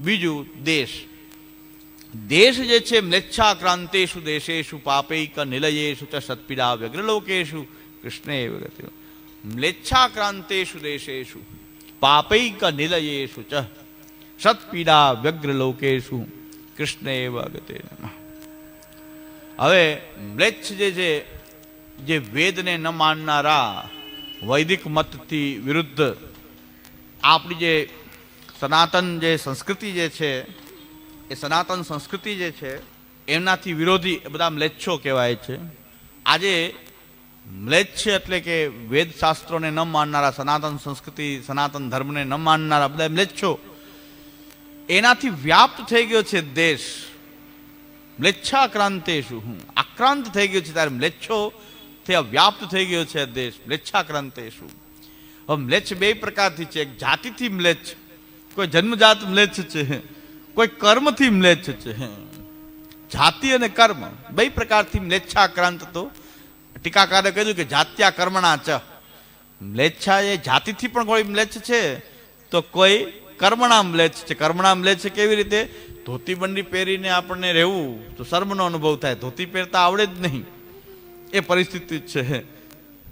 બીજું દેશ. દેશ જે છે, મ્લેચ્છાક્રાંતેષુ દેશેશુ પાપૈક નિલયેશુ ચ સત્પીડા વ્યગ્રલોકેશુ કૃષ્ણે ગતિ મ્લેચ્છાક્રાંતેષુ દેશેશુ પાપૈક નિલયેશુ ચ સત્પીડા વ્યગ્રલોકેશુ કૃષ્ણે ગતે હવે મ્લેચ્છ જે છે, જે વેદને ન માનનારા વૈદિક મતથી વિરુદ્ધ આપણી જે સનાતન જે સંસ્કૃતિ જે છે, એ સનાતન સંસ્કૃતિ જે છે, એમનાથી વિરોધી બધા મ્લેચ્છો કહેવાય છે. આજે મ્લેચ્છ એટલે કે વેદશાસ્ત્રોને ન માનનારા, સનાતન સંસ્કૃતિ, સનાતન ધર્મને ન માનનારા બધા મ્લેચ્છો, એનાથી વ્યાપ્ત થઈ ગયો છે દેશ. મ્લેચ્છાક્રાંતે શું હું. આક્રાંત થઈ ગયો છે ત્યારે મ્લેચ્છો થી વ્યાપ્ત થઈ ગયો છે દેશ. મ્લેચ્છાક્રાંતે શું હવે મ્લેચ્છ બે પ્રકારથી છે. એક જાતિથી મ્લેચ્છ કોઈ જન્મજાત મ્લેચ્છ છે, કોઈ કર્મથી મ્લેચ્છ છે. જાતિ અને કર્મ બે પ્રકારથી મ્લેચ્છાક્રાંત તો ટીકાકારે કહ્યું કે જાત્યા કર્મણા ચ. મ્લેચ્છા એ જાતિથી પણ કોઈ મ્લેચ્છ છે? તો કોઈ કર્મણા મ્લેચ્છ છે. કર્મણા મ્લેચ્છ કેવી રીતે? ધોતી બંડી પહેરીને આપણને રહેવું, તો શર્મનો અનુભવ થાય. ધોતી પહેરતા આવડે જ નહીં. એ પરિસ્થિતિ છે.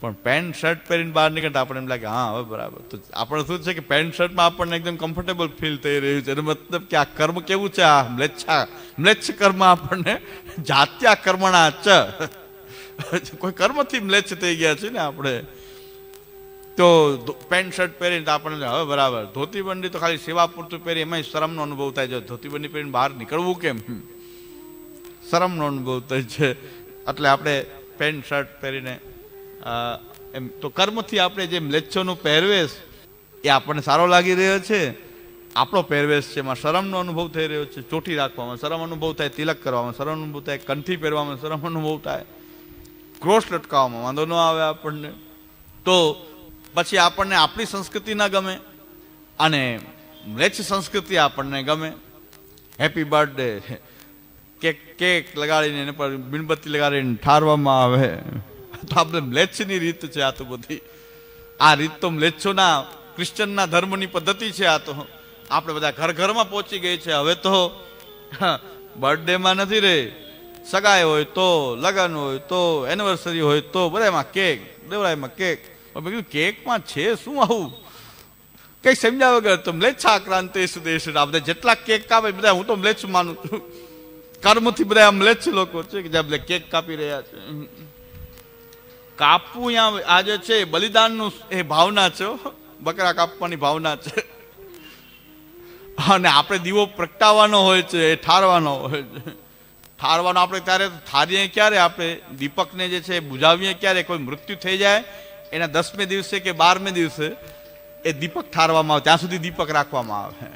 પણ પેન્ટ શર્ટ પહેરીને બહાર નીકળતા આપણે એમ લાગે, હા, હવે બરાબર. તો આપણે શું છે કે પેન્ટ શર્ટમાં આપણને એકદમ કમ્ફર્ટેબલ ફીલ થઈ રહ્યું છે. એનો મતલબ કે આ કર્મ કેવું છે? આ મ્લેચ્છા મ્લેચ્છ કર્મ આપણને, જાત્યા કર્મણા ચ. કોઈ કર્મથી મ્લેચ્છ થઈ ગયા છે ને આપણે. તો પેન્ટ શર્ટ પહેરીને આપણને હવે બરાબર. ધોતી બંડી તો ખાલી સેવા પૂરતું પહેરી એમાં શરમનો અનુભવ થાય છે. ધોતી બંડી પહેરીને બહાર નીકળવું કેમ? શરમનો અનુભવ થાય છે. એટલે આપણે પેન્ટ શર્ટ પહેરીને એમ, તો કર્મથી આપણે જે મ્લેચ્છોનું પહેરવેશ, એ આપણને સારો લાગી રહ્યો છે. આપણો પહેરવેશ છે, એમાં શરમનો અનુભવ થઈ રહ્યો છે, ચોટી રાખવામાં, શરમ અનુભવ થાય, તિલક કરવામાં, શરમ અનુભવ થાય, કંઠી પહેરવામાં, શરમ અનુભવ થાય. ક્રોસ લટકાવવામાં, વાંધો ન આવે આપણને. તો પછી આપણને આપણી સંસ્કૃતિ ના ગમે, અને મ્લેચ્છ સંસ્કૃતિ આપણને ગમે. હેપી બર્થડે કેક કેક લગાડીને એને પર મીણબત્તી લગાડીને ઠારવામાં આવે. આપણે મ્લેચ્છની રીત છે આ તો બધી. આ રીત તો મ્લેચ્છોના ક્રિશ્ચનના ધર્મની પદ્ધતિ છે આ તો. આપણે બધા ઘર ઘરમાં પહોંચી ગઈ છે. હવે તો બર્થડેમાં નથી રે. સગાઈ હોય તો, લગ્ન હોય તો એનિવર્સરી હોય તો, બધામાં કેક દેવરાયમાં કેક. મેં કીધું, કેકમાં છે શું આવું? કઈ સમજ્યા વગર તો મ્લેચ્છા ક્રાંતિ સુદેશ આપણે જેટલા કેક કાપે બધા હું તો મ્લેચ્છ માનું છું. કર્મથી બધા મ્લેચ્છ લોકો છે કે જે આપણે કેક કાપી રહ્યા છે. કાપવું આ જે છે બલિદાનનું એ ભાવના છે બકરા કાપવાની ભાવના છે. અને આપણે દીવો પ્રગટાવવાનો હોય છે, એ ઠારવાનો હોય છે. ઠારવાનો આપણે ત્યારે ઠારીએ ક્યારે? આપણે દીપકને જે છે એ બુઝાવીએ ક્યારે? કોઈ મૃત્યુ થઈ જાય, એના દસમે દિવસે કે બારમે દિવસે એ દીપક ઠારવામાં આવે, ત્યાં સુધી દીપક રાખવામાં આવે.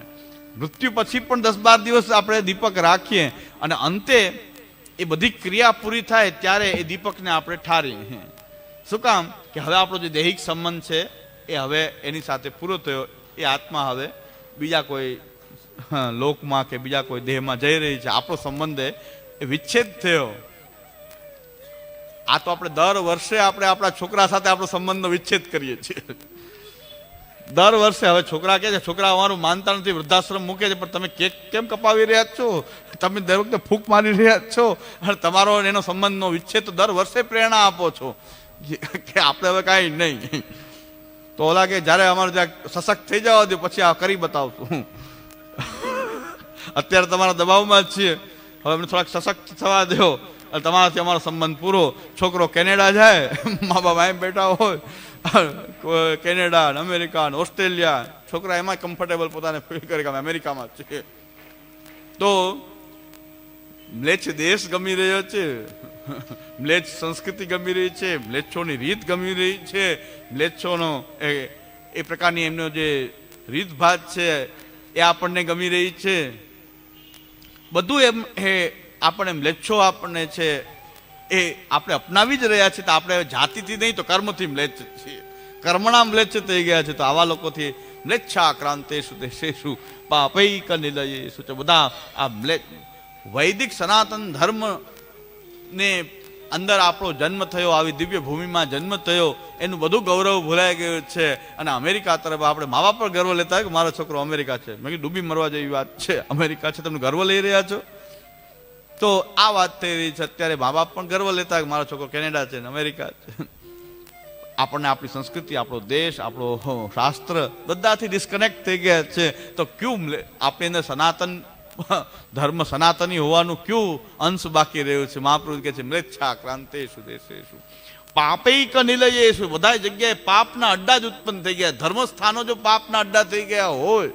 મૃત્યુ પછી પણ દસ બાર દિવસ આપણે દીપક રાખીએ અને અંતે એ બધી ક્રિયા પૂરી થાય ત્યારે એ દીપકને આપણે ઠારીએ. શું કામ? કે હવે આપણો જે દૈહિક સંબંધ છે, એ હવે એની સાથે પૂરો થયો, એ આત્મા હવે બીજા કોઈ લોકમાં કે બીજા કોઈ દેહમાં જઈ રહી છે. આપણો સંબંધ એ વિચ્છેદ થયો. આ તો આપણે દર વર્ષે આપણે આપણા છોકરા સાથે આપણો સંબંધનો વિચ્છેદ કરીએ છીએ. દર વર્ષે હવે છોકરા કહે છે, છોકરા, અમારું માનતા નથી વૃદ્ધાશ્રમ મૂકે છે, પણ તમે કેક કેમ કપાવી રહ્યા છો? તમે દર વખતે ફૂંક મારી રહ્યા છો? અને તમારો એનો સંબંધનો વિચ્છેદ તો દર વર્ષે પ્રેરણા આપો છો. કે આપણે હવે કાંઈ નહીં. તો ઓલા કે, જ્યારે અમારું જ્યાં સશક્ત થઈ જવા દે પછી આ કરી બતાવશું. અત્યારે તમારા દબાવમાં જ છીએ. હવે અમને થોડાક સશક્ત થવા દો તમારાથી અમારો સંબંધ પૂરો. છોકરો કેનેડા જાય, મા બાપ એમ બેઠા હોય. કેનેડા અમેરિકા ને ઓસ્ટ્રેલિયા. છોકરા એમાં કમ્ફર્ટેબલ પોતાને ફીલ કરે કે અમે અમેરિકામાં છીએ. તો મ્લેચ્છ દેશ ગમી રહ્યો છે. મ્લેચ્છ સંસ્કૃતિ ગમી રહી છે, મ્લેચ્છોની રીત ગમી રહી છે, મ્લેચ્છોનો એ એ પ્રકારની એમનો જે રીતભાત છે એ આપણને ગમી રહી છે. બધું એમ, એ આપણે મ્લેચ્છો આપણને છે, એ આપણે અપનાવી જ રહ્યા છીએ, તો આપણે જાતિથી નહીં, તો કર્મથી મ્લેચ્છ છીએ. કર્મણા મ્લેચ્છ થઈ ગયા છે, તો આવા લોકોથી મ્લેચ્છા ક્રાંતેશુ દેશેશુ નિલયેશુ છે બધા આ મ્લેચ્છ, વૈદિક સનાતન ધર્મ ને અંદર આપણો જન્મ થયો, આવી દિવ્ય ભૂમિમાં જન્મ થયો, એનું બધું ગૌરવ ભૂલાઈ ગયું છે. અને અમેરિકા તરફ આપણે મા બાપ પર ગર્વ લેતા હોય કે મારો છોકરો અમેરિકા છે. મેં કીધું, ડૂબી મરવા જેવી વાત છે. અમેરિકા છે તમે ગર્વ લઈ રહ્યા છો? તો આ વાત થઈ રહી છે. અત્યારે મા બાપ પણ ગર્વ લેતા હોય કે મારો છોકરો કેનેડા છે ને અમેરિકા છે. આપણને આપણી સંસ્કૃતિ, આપણો દેશ, આપણો શાસ્ત્ર બધાથી ડિસ્કનેક્ટ થઈ ગયા છે. તો ક્યું આપણી અંદર સનાતન ધર્મ સનાતની હોવાનું ક્યું અંશ બાકી રહ્યું છે? મહાપ્રભુ કહે છે મ્લેચ્છા ક્રાંતેશુ દેશેશુ. પાપૈક નિલયેશુ. બધા જગ્યાએ પાપના અડ્ડા જ ઉત્પન્ન થઈ ગયા. ધર્મસ્થાનો જો પાપના અડ્ડા થઈ ગયા હોય,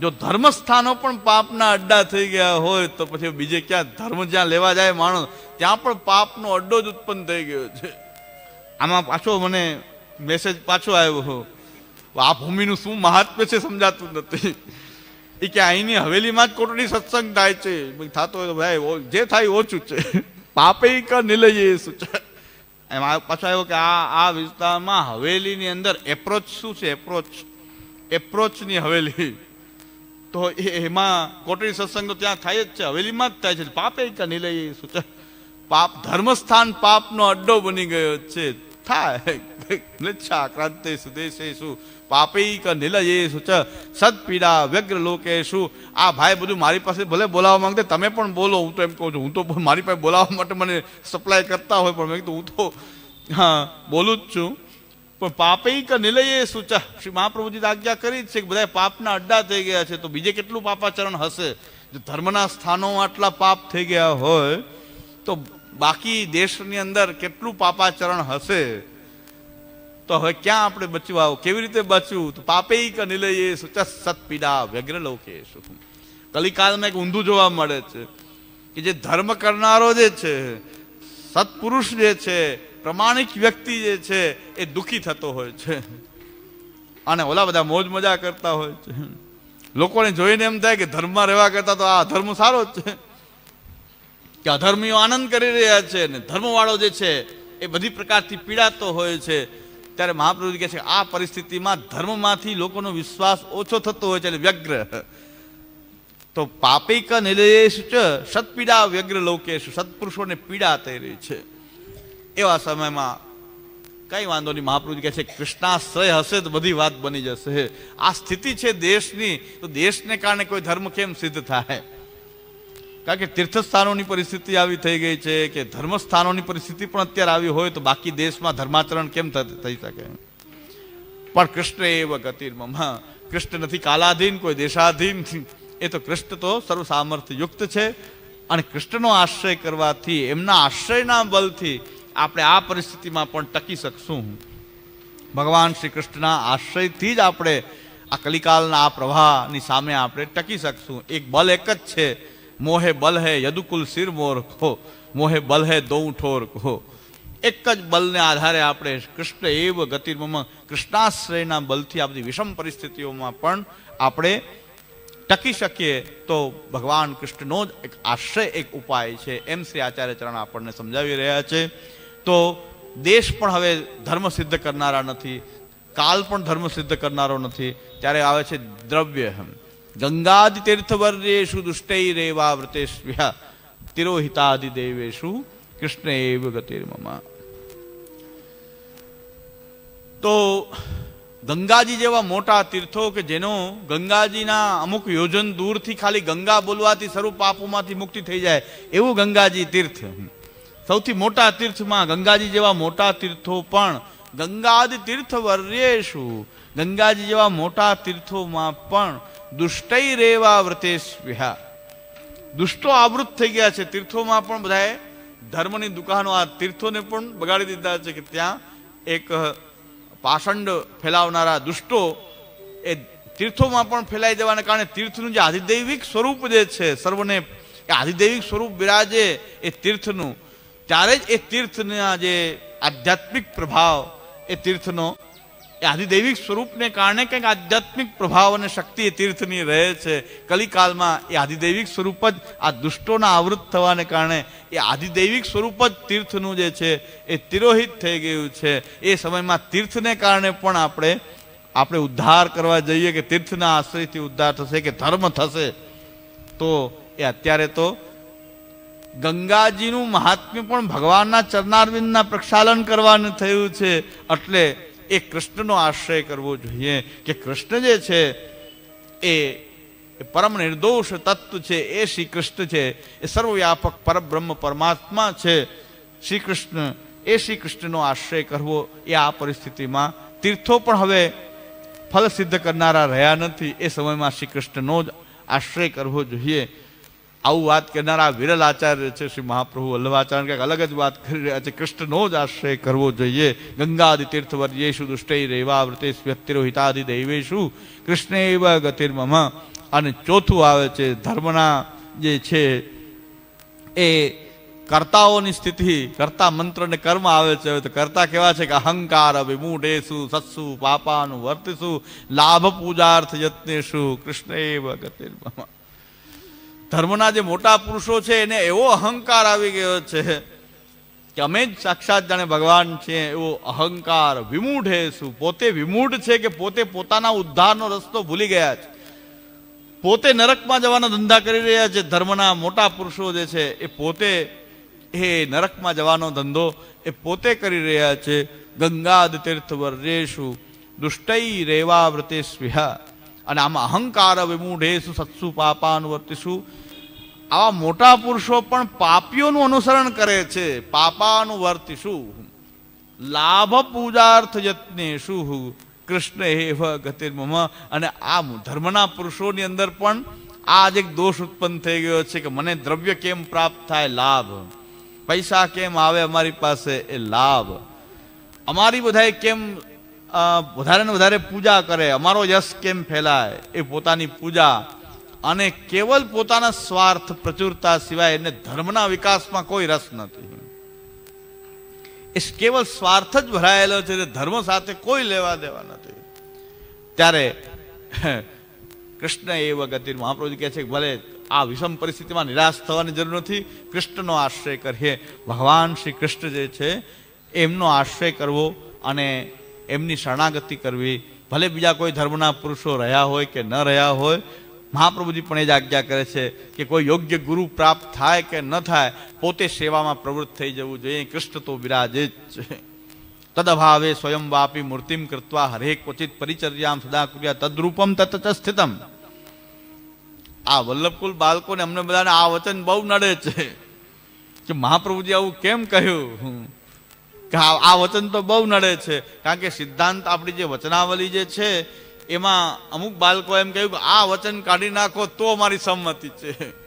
જો ધર્મ સ્થાનો પણ પાપના અડ્ડા થઈ ગયા હોય, તો પછી બીજે ક્યાં ધર્મ જ્યાં લેવા જાય માણસ, ત્યાં પણ પાપનો અડ્ડો જ ઉત્પન્ન થઈ ગયો છે. આમાં પાછો મને મેસેજ પાછો આવ્યો. આ ભૂમિનું શું મહાત્મ્ય છે સમજાતું નથી. એ કે અહીંની હવેલીમાં જ કોટડી સત્સંગ થાય છે. થતો હોય તો ભાઈ જે થાય ઓછું છે. પાપે ક નિલયે શું એમાં પાછા આવ્યો કે આ આ વિસ્તારમાં હવેલીની અંદર એપ્રોચ શું છે? એપ્રોચ એપ્રોચની હવેલી. તો એ- એમાં કોટડી સત્સંગ તો ત્યાં થાય જ છે. હવેલીમાં જ થાય છે. પાપે ક નિલયે શું પાપ, ધર્મસ્થાન પાપનો અડ્ડો બની ગયો છે. થાય મ્લેચ્છા ક્રાંતે સુદેશેશુ પાપીક નિલયેશુ ચ સત્પીડા વ્યગ્ર લોકેશુ આ ભાઈ બધું મારી પાસે ભલે બોલાવવા માંગતે, તમે પણ બોલો, હું તો એમ કહું છું, હું તો મારી પાસે બોલાવવા માટે મને સપ્લાય કરતા હોય, પણ મેં કીધું, હું તો, હા, બોલું જ છું. પણ પાપૈક નિલયે ચ, શ્રી મહાપ્રભુજી આજ્ઞા કરી જ છે કે બધા પાપના અડ્ડા થઈ ગયા છે, તો બીજે કેટલું પાપાચરણ હશે? જો ધર્મના સ્થાનો આટલા પાપ થઈ ગયા હોય, તો બાકી દેશની અંદર કેટલું પાપાચરણ હશે? તો હવે ક્યાં આપણે બચવા કેવી રીતે બચવું તો પાપે નિલયે સુચ સત્પીડા વ્યગ્ર લોકે કલિકાલમાં એક ઊંધું જોવા મળે છે કે જે ધર્મ કરનારો જે છે, સત્પુરુષ જે છે, પ્રમાણિક વ્યક્તિ જે છે, એ દુઃખી થતો હોય છે. અને ઓલા બધા મોજ મજા કરતા હોય છે. લોકોને જોઈને એમ થાય કે ધર્મમાં રહેવા કરતા તો આ ધર્મ સારો જ છે. કે અધર્મીઓ આનંદ કરી રહ્યા છે ને ધર્મવાળો જે છે, એ બધી પ્રકારથી પીડાતો હોય છે. ત્યારે મહાપ્રભુ કહે છે, આ પરિસ્થિતિમાં ધર્મમાંથી લોકોનો વિશ્વાસ ઓછો થતો હોય છે એટલે વ્યગ્ર. તો પાપિક નિલેશ સત્પીડા વ્યગ્ર લોકેશ, સત્પુરુષોને પીડા થઈ રહી છે. એવા સમયમાં કઈ વાંધો નહીં, મહાપ્રભુ કહે છે, કૃષ્ણાશ્રય હશે તો બધી વાત બની જશે. આ સ્થિતિ છે દેશની, તો દેશને કારણે કોઈ ધર્મ કેમ સિદ્ધ થાય? કારણ કે તીર્થસ્થાનોની પરિસ્થિતિ આવી થઈ ગઈ છે કે ધર્મસ્થાનોની પરિસ્થિતિ પણ અત્યારે આવી હોય તો બાકી દેશમાં ધર્માચરણ કેમ થઈ શકે? પણ કૃષ્ણ એવ ગતિર્મમાં કૃષ્ણ નથી કાલાધીન, કોઈ દેશાધીન. એ તો કૃષ્ણ તો સર્વ સામર્થ્ય યુક્ત છે. અને કૃષ્ણનો આશ્રય કરવાથી, એમના આશ્રયના બલથી આપણે આ પરિસ્થિતિમાં પણ ટકી શકશું. ભગવાન શ્રી કૃષ્ણના આશ્રયથી જ આપણે આ કલિકાલના આ પ્રવાહની સામે આપણે ટકી શકશું. એક બલ એક જ છે. મોહે બલ હે યદુકુલ સિર મોર ખો મોહે બલ હે દો ઠોર ખો એક જ બલને આધારે આપણે કૃષ્ણ એવ ગતિર્મમ કૃષ્ણાશ્રયના બલથી આ બધી વિષમ પરિસ્થિતિઓમાં પણ આપણે ટકી શકીએ તો ભગવાન કૃષ્ણનો જ એક આશ્રય, એક ઉપાય છે. એમ શ્રી આચાર્ય ચરણ આપણને સમજાવી રહ્યા છે. તો દેશ પણ હવે ધર્મ સિદ્ધ કરનારા નથી, કાલ પણ ધર્મ સિદ્ધ કરનારો નથી. ત્યારે આવે છે દ્રવ્ય ગંગાદિ તીર્થવર્યેશુ તિરોહિતાદિદેવેશુ કૃષ્ણ એવ ગતિર્મમા તો ગંગાજી જેવા મોટા તીર્થો કે જેનો ગંગાજીના અમુક યોજન દૂરથી ખાલી ગંગા બોલવાથી સર્વ પાપોમાંથી મુક્તિ થઈ જાય એવું ગંગાજી તીર્થ સૌથી મોટા તીર્થમાં ગંગાજી જેવા મોટા તીર્થો પણ ગંગાદિ તીર્થ વર્યેશુ ગંગાજી જેવા મોટા તીર્થોમાં પણ દુષ્ટૈ રેવા વ્રતેશ વિહા. દુષ્ટો આવૃત થઈ ગયા છે. તીર્થોમાં પણ બધાએ ધર્મની દુકાનો આ તીર્થોને પણ બગાડી દીધા છે કે ત્યાં એક પાષંડ ફેલાવનારા દુષ્ટો એ તીર્થોમાં પણ ફેલાઈ જવાને કારણે તીર્થનું જે આધિદૈવિક સ્વરૂપ જે છે, સર્વને એ આધિદૈવિક સ્વરૂપ બિરાજે એ તીર્થનું. ત્યારે જ એ તીર્થના જે આધ્યાત્મિક પ્રભાવ એ તીર્થનો એ આદિદૈવિક સ્વરૂપને કારણે કંઈક આધ્યાત્મિક પ્રભાવ અને શક્તિ એ તીર્થની રહે છે. કલિકાલમાં એ આદિદૈવિક સ્વરૂપ જ આ દુષ્ટોના આવૃત થવાને કારણે એ આદિદૈવિક સ્વરૂપ જ તીર્થનું જે છે એ તિરોહિત થઈ ગયું છે. એ સમયમાં તીર્થને કારણે પણ આપણે આપણે ઉદ્ધાર કરવા જઈએ કે તીર્થના આશ્રયથી ઉદ્ધાર થશે કે ધર્મ થશે, તો એ અત્યારે તો ગંગાજીનું મહાત્મ્ય પણ ભગવાનના ચરણારવિંદના પ્રક્ષાલન કરવાનું થયું છે. એટલે એ કૃષ્ણનો આશ્રય કરવો જોઈએ કે કૃષ્ણ જે છે એ પરમ નિર્દોષ તત્વ છે, એ શ્રી કૃષ્ણ છે, એ સર્વવ્યાપક પરબ્રહ્મ પરમાત્મા છે. શ્રી કૃષ્ણ એ શ્રી કૃષ્ણનો આશ્રય કરવો એ આ પરિસ્થિતિમાં તીર્થો પણ હવે ફલ સિદ્ધ કરનારા રહ્યા નથી. એ સમયમાં શ્રી કૃષ્ણનો જ આશ્રય કરવો જોઈએ. આવું વાત કરનારા વિરલ આચાર્ય છે, શ્રી મહાપ્રભુ વલ્લભાચાર્ય કંઈક અલગ જ વાત કરી રહ્યા છે. કૃષ્ણનો જ આશ્રય કરવો જોઈએ. ગંગાદિ તીર્થવર્યેશુ દુષ્ટૈ રેવાવૃતે હિતાદિ દૈવેશુ કૃષ્ણેવ ગતિર્મમ. અને ચોથું આવે છે, ધર્મના જે છે, એ કર્તાઓની સ્થિતિ, કર્તા મંત્ર ને કર્મ આવે છે. તો કર્તા કેવા છે કે અહંકાર વિમૂઢેશુ સત્સુ પાપાનું વર્તશું લાભ પૂજાર્થ યત્નેશુ કૃષ્ણેવ ગતિર્મમ. ધર્મના જે મોટા પુરુષો છે, એને એવો અહંકાર આવી ગયો છે કે અમે જ સાક્ષાત જાણે ભગવાન છે એવો અહંકાર વિમૂઢ શું? પોતે વિમૂઢ છે કે પોતે પોતાના ઉદ્ધારનો રસ્તો ભૂલી ગયા છે? પોતે નરકમાં જવાના ધંધા કરી રહ્યા છે, ધર્મના મોટા પુરુષો જે છે, એ પોતે, એ નરકમાં જવાનો ધંધો એ પોતે કરી રહ્યા છે. ગંગાદ તીર્થ વર્જેશુ દુષ્ટૈ રેવાવ્રતે સ્વિહા. અને આમાં અહંકાર વિમૂઢેશું સત્સુ પાપાનુવર્તિશું આવા મોટા પુરુષો પણ પાપીઓનું અનુસરણ કરે છે પાપાનુવર્તિશું લાભ પૂજાર્થ યત્નેશુ કૃષ્ણ એવ ગતિર્મમ. અને આ ધર્મના પુરુષોની અંદર પણ આ જ એક દોષ ઉત્પન્ન થઈ ગયો છે કે મને દ્રવ્ય કેમ પ્રાપ્ત થાય? લાભ. પૈસા કેમ આવે અમારી પાસે? એ લાભ. અમારી બધાય કેમ વધારે ને વધારે પૂજા કરે. અમારો યશ કેમ ફેલાય એ પોતાની પૂજા. અને કેવલ પોતાના સ્વાર્થ, પ્રચુરતા સિવાય એને ધર્મના વિકાસમાં કોઈ રસ નથી. એ કેવલ સ્વાર્થ જ ભરાયેલો છે ધર્મ સાથે કોઈ લેવા દેવા નથી. ત્યારે કૃષ્ણ એ વગતિ મહાપ્રભુ કહે છે કે ભલે આ વિષમ પરિસ્થિતિમાં નિરાશ થવાની જરૂર નથી, કૃષ્ણનો આશ્રય કરીએ. ભગવાન શ્રી કૃષ્ણ જે છે, એમનો આશ્રય કરવો અને એમની શરણાગતિ કરવી. ભલે બીજા કોઈ ધર્મના પુરુષો રહ્યા હોય કે ન રહ્યા હોય, મહાપ્રભુજી પણ એ જ આજ્ઞા કરે છે કે કોઈ યોગ્ય ગુરુ પ્રાપ્ત થાય કે ન થાય, પોતે સેવામાં પ્રવૃત્ત થઈ જવું જોઈએ. કૃષ્ણ તો બિરાજે જ છે. તદભાવે સ્વયં વાપી મૂર્તિમ કૃત્વા હરે ક્વચિત પરિચર્યામ સદા કુર્યા તદ્રૂપમ તત સ્થિતમ. આ વલ્લભકુલ બાળકોને અમને બધાને આ વચન બહુ નડે છે. કે મહાપ્રભુજી આવું કેમ કહ્યું? કે આ વચન તો બહુ નડે છે. કારણ કે સિદ્ધાંત આપણી જે વચનાવલી જે છે, એમાં અમુક બાળકો એમ કહ્યું કે આ વચન કાઢી નાખો તો અમારી સંમતિ છે.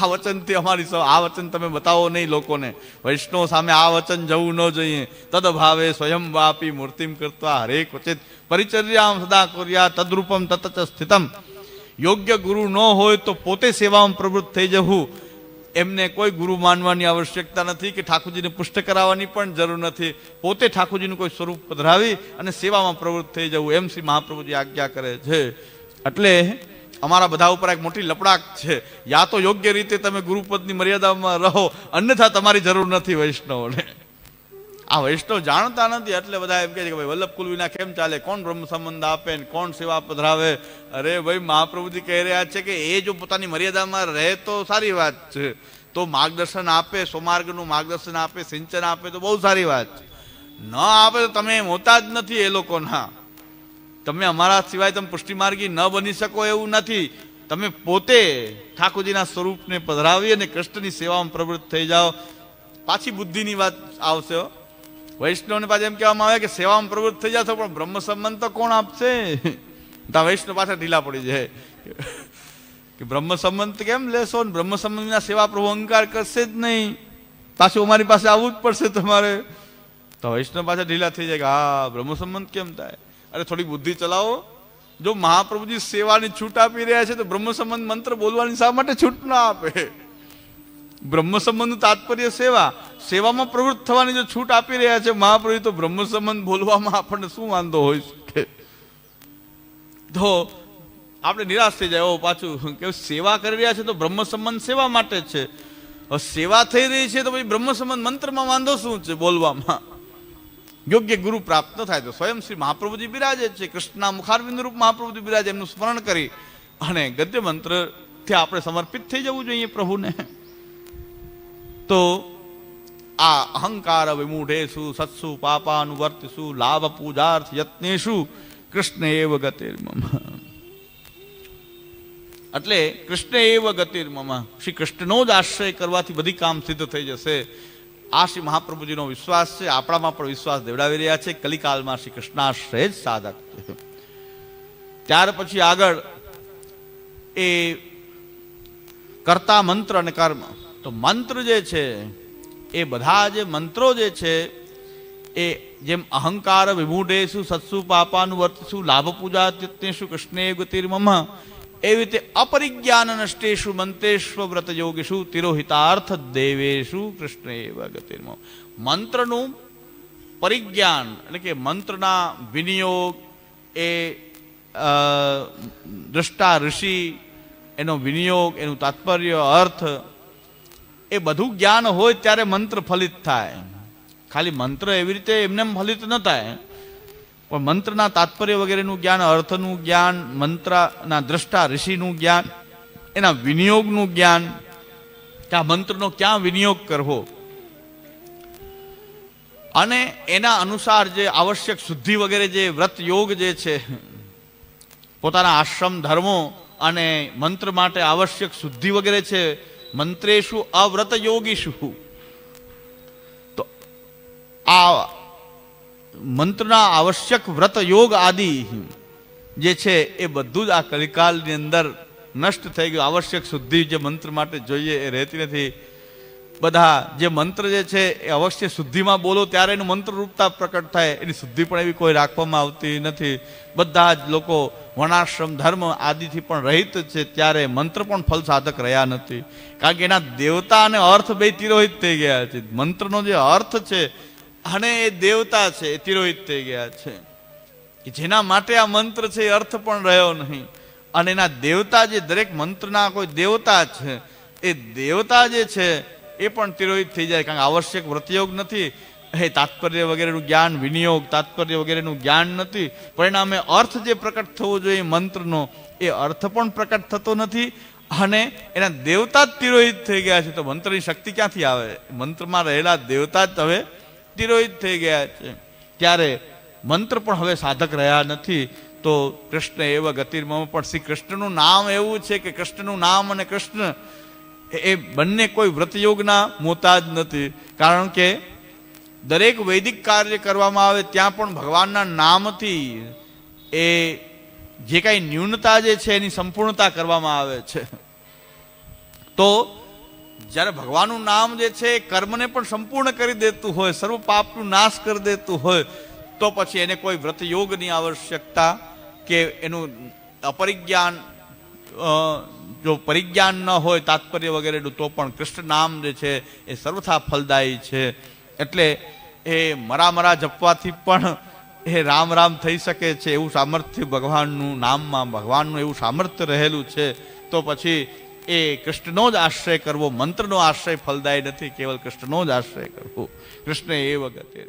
આ વચનથી અમારી આ વચન તમે બતાવો નહીં લોકોને. વૈષ્ણવ સામે આ વચન જવું ન જોઈએ. તદભાવે સ્વયં વાપી મૂર્તિમ કરતા હરે ક્વચિત પરિચર્યામ સદા કર્યા તદ્રૂપમ તત સ્થિતમ. યોગ્ય ગુરુ ન હોય તો પોતે સેવામાં પ્રવૃત્ત થઈ જવું. એમને કોઈ ગુરુ માનવાની આવશ્યકતા નથી કે ઠાકોરજીને પુષ્ટ કરાવવાની પણ જરૂર નથી. પોતે ઠાકોરજીનું કોઈ સ્વરૂપ પધરાવી અને સેવામાં પ્રવૃત્ત થઈ જવું એમ શ્રી મહાપ્રભુજી આજ્ઞા કરે છે. એટલે અમારા બધા ઉપર એક મોટી લપડાક છે. યા તો યોગ્ય રીતે તમે ગુરુપદની મર્યાદામાં રહો, અન્યથા તમારી જરૂર નથી વૈષ્ણવને. આ વૈષ્ણવ જાણતા નથી, એટલે બધા એમ કહે છે કે ભાઈ વલ્લભ કુલ વિના કેમ ચાલે? કોણ બ્રહ્મ સંબંધ આપે ને કોણ સેવા પધરાવે? અરે ભાઈ મહાપ્રભુજી કહી રહ્યા છે કે એ જો પોતાની મર્યાદામાં રહે તો સારી વાત છે. તો માર્ગદર્શન આપે, સ્વમાર્ગનું માર્ગદર્શન આપે, સિંચન આપે તો બહુ સારી વાત છે. ન આપે તો તમે હોતા જ નથી એ લોકોના. તમે અમારા સિવાય તમે પુષ્ટિમાર્ગી ન બની શકો એવું નથી. તમે પોતે ઠાકોરજીના સ્વરૂપને પધરાવી અને કૃષ્ણની સેવામાં પ્રવૃત્ત થઈ જાઓ. પાછી બુદ્ધિની વાત આવશે. વૈષ્ણવને પાસે એમ કહેવામાં આવે કે સેવામાં પ્રવૃત્ત થઈ જશો, પણ બ્રહ્મ સંબંધ તો કોણ આપશે? તા વૈષ્ણવ પાસે ઢીલા પડી જાય. કે બ્રહ્મ સંબંધ કેમ લેશો? ને બ્રહ્મ સંબંધના સેવા પ્રભુ અંકાર કરશે જ નહીં. પાછું અમારી પાસે આવવું જ પડશે તમારે. તો વૈષ્ણવ પાછા ઢીલા થઈ જાય કે હા, બ્રહ્મ સંબંધ કેમ થાય? અરે થોડી બુદ્ધિ ચલાવો. જો મહાપ્રભુજી સેવાની છૂટ આપી રહ્યા છે, તો બ્રહ્મ સંબંધ મંત્ર બોલવાની શા માટે છૂટ ના આપે? બ્રહ્મ સંબંધનું તાત્પર્ય સેવા. સેવામાં પ્રવૃત્ત થવાની જો છૂટ આપી રહ્યા છે મહાપ્રભુ, તો બ્રહ્મ સંબંધ બોલવામાં આપણને શું વાંધો હોય શકે? તો આપણે નિરાશ થઈ જાય. પાછું કે સેવા કરી રહ્યા છે તો બ્રહ્મ સંબંધ સેવા માટે છે. સેવા થઈ રહી છે તો પછી બ્રહ્મ સંબંધ મંત્રમાં વાંધો શું છે બોલવામાં? યોગ્ય ગુરુ પ્રાપ્ત થાય તો સ્વયં શ્રી મહાપ્રભુજી બિરાજે છે. કૃષ્ણના મુખારવિંદ રૂપ મહાપ્રભુજી બિરાજે, એમનું સ્મરણ કરી અને ગદ્ય મંત્રથી આપણે સમર્પિત થઈ જવું જોઈએ પ્રભુને. તો આ અહંકાર વિમૂઢેશુ સત્સુ, પાપાનુવર્તિષુ લાભ પૂજાર્થ યત્નેશુ કૃષ્ણ એવ ગતિર્મમ. એટલે કૃષ્ણ એવ ગતિર્મમ. શ્રી કૃષ્ણનો જ આશ્રય કરવાથી બધી કામ સિદ્ધ થઈ જશે. આ શ્રી મહાપ્રભુજીનો વિશ્વાસ છે, આપણામાં પણ વિશ્વાસ દેવડાવી રહ્યા છે, કલિકાલમાં શ્રી કૃષ્ણાશ્રય જ સાધક ત્યાર પછી આગળ એ કરતા મંત્ર અને કર્મ. તો મંત્ર જે છે, એ બધા જે મંત્રો જે છે, એ જેમ અહંકાર વિમૂઢેશું સત્સુ પાપાનું વર્તશું લાભ પૂજા તીર્થેશુ કૃષ્ણે ગતિર્મમ એવી રીતે અપરિજ્ઞાન નષ્ટેશુ મંતેશ્વ વ્રત યોગીશુ તિરોહિતાર્થ દેવેશુ કૃષ્ણ એવ ગતિર્મ મંત્રનું પરિજ્ઞાન, એટલે કે મંત્રના વિનિયોગ, એ દ્રષ્ટા ઋષિ, એનો વિનિયોગ, એનું તાત્પર્ય, અર્થ એ બધું જ્ઞાન હોય ત્યારે મંત્ર ફલિત થાય. ખાલી મંત્ર એવી રીતે એમને એમ ફલિત ન થાય. પણ મંત્રના તાત્પર્ય વગેરેનું જ્ઞાન, અર્થનું જ્ઞાન, મંત્રના દ્રષ્ટા, ઋષિનું જ્ઞાન, એના વિનિયોગનું જ્ઞાન, કે આ મંત્રનો ક્યાં વિનિયોગ કરવો? અને એના અનુસાર જે આવશ્યક શુદ્ધિ વગેરે જે વ્રત યોગ જે છે, પોતાના આશ્રમ ધર્મો અને મંત્ર માટે આવશ્યક શુદ્ધિ વગેરે છે મંત્રેશુ અવ્રત યોગીશુ તો આ મંત્રના આવશ્યક વ્રત યોગ આદિ જે છે એ બધું જ આ કલિકાલની અંદર નષ્ટ થઈ ગયું. આવશ્યક શુદ્ધિ જે મંત્ર માટે જોઈએ એ રહેતી નથી. બધા જે મંત્ર જે છે એ અવશ્ય શુદ્ધિમાં બોલો, ત્યારે એનું મંત્રરૂપતા પ્રકટ થાય. એની શુદ્ધિ પણ એવી કોઈ રાખવામાં આવતી નથી. બધા જ લોકો વર્ણાશ્રમ ધર્મ આદિથી પણ રહિત છે, ત્યારે મંત્ર પણ ફલ સાધક રહ્યા નથી. કારણ કે એના દેવતા અને અર્થ બે તિરોહિત થઈ ગયા છે. મંત્રનો જે અર્થ છે અને એ દેવતા છે, એ તિરોહિત થઈ ગયા છે. જેના માટે આ મંત્ર છે એ અર્થ પણ રહ્યો નહીં. અને એના દેવતા જે દરેક મંત્રના કોઈ દેવતા છે, એ દેવતા જે છે એ પણ તિરોહિત થઈ જાય કારણ કે આવશ્યક વ્રતયોગ નથી. એ તાત્પર્ય વગેરેનું જ્ઞાન, વિનિયોગ, તાત્પર્ય વગેરેનું જ્ઞાન નથી. પરિણામે અર્થ જે પ્રકટ થવો જોઈએ મંત્રનો, એ અર્થ પણ પ્રકટ થતો નથી અને એના દેવતા જ તિરોહિત થઈ ગયા છે. તો મંત્રની શક્તિ ક્યાંથી આવે? મંત્રમાં રહેલા દેવતા જ હવે તિરોહિત થઈ ગયા છે. ત્યારે મંત્ર પણ હવે સાધક રહ્યા નથી. તો કૃષ્ણ એવા ગતિમાં પણ શ્રી કૃષ્ણનું નામ એવું છે કે કૃષ્ણનું નામ અને કૃષ્ણ એ- બંને કોઈ વ્રતયોગના મોતાજ નથી. કારણ કે દરેક વૈદિક કાર્ય કરવામાં આવે ત્યાં પણ ભગવાનના નામથી એ જે કાંઈ ન્યૂનતા જે છે એની સંપૂર્ણતા કરવામાં આવે છે. તો જ્યારે ભગવાનનું નામ જે છે એ કર્મને પણ સંપૂર્ણ કરી દેતું હોય, સર્વ પાપનું નાશ કરી દેતું હોય, તો પછી એને કોઈ વ્રતયોગની આવશ્યકતા કે એનું અપરિજ્ઞાન જો પરિજ્ઞાન ન હોય, તાત્પર્ય વગેરેનું તો પણ કૃષ્ણ નામ જે છે, એ સર્વથા ફલદાયી છે. એટલે એ મરા મરા જપવાથી પણ એ રામ રામ થઈ શકે છે, એવું સામર્થ્ય ભગવાનનું નામમાં, ભગવાનનું એવું સામર્થ્ય રહેલું છે. તો પછી એ કૃષ્ણનો જ આશ્રય કરવો, મંત્રનો આશ્રય ફલદાય નથી, કેવલ કૃષ્ણનો જ આશ્રય કરવો. કૃષ્ણ એ વગતે